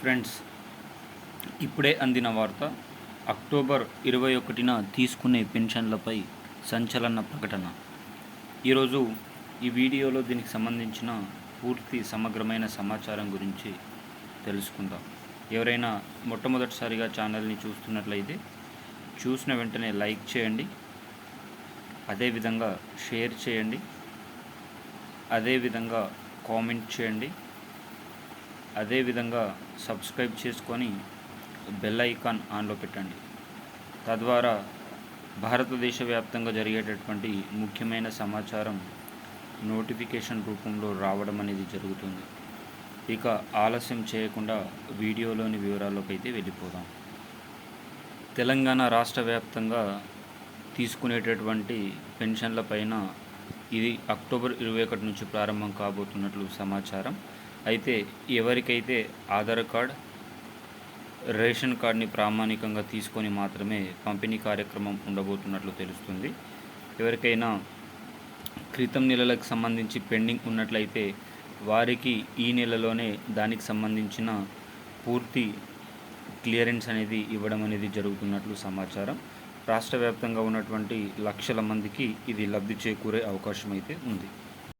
Friends ఇప్పుడే అందిన వార్త అక్టోబర్ ఇరవై ఒకటిన తీసుకునే పెన్షన్లపై సంచలన ప్రకటన. ఈరోజు ఈ వీడియోలో దీనికి సంబంధించిన పూర్తి సమగ్రమైన సమాచారం గురించి తెలుసుకుందాం. ఎవరైనా మొట్టమొదటిసారిగా ఛానల్ని చూస్తున్నట్లయితే చూసిన వెంటనే లైక్ చేయండి అదేవిధంగా షేర్ చేయండి అదేవిధంగా కామెంట్ చేయండి అదేవిధంగా సబ్స్క్రైబ్ చేసుకొని బెల్ ఐకాన్ ఆన్లో పెట్టండి. తద్వారా భారతదేశ వ్యాప్తంగా జరిగేటటువంటి ముఖ్యమైన సమాచారం నోటిఫికేషన్ రూపంలో రావడం అనేది జరుగుతుంది. ఇక ఆలస్యం చేయకుండా వీడియోలోని వివరాల్లోకి అయితే వెళ్ళిపోదాం. తెలంగాణ రాష్ట్ర వ్యాప్తంగా తీసుకునేటటువంటి పెన్షన్ల పైన ఇది అక్టోబర్ ఇరవై ఒకటి నుంచి ప్రారంభం కాబోతున్నట్లు సమాచారం. అయితే ఎవరికైతే ఆధార్ కార్డ్ రేషన్ కార్డ్ని ప్రామాణికంగా తీసుకొని మాత్రమే పంపిణీ కార్యక్రమం ఉండబోతున్నట్లు తెలుస్తుంది. ఎవరికైనా క్రితం నెలలకు సంబంధించి పెండింగ్ ఉన్నట్లయితే వారికి ఈ నెలలోనే దానికి సంబంధించిన పూర్తి క్లియరెన్స్ అనేది ఇవ్వడం అనేది జరుగుతున్నట్లు సమాచారం. రాష్ట్ర వ్యాప్తంగా ఉన్నటువంటి లక్షల మందికి ఇది లబ్ధి చేకూరే అవకాశం అయితే ఉంది.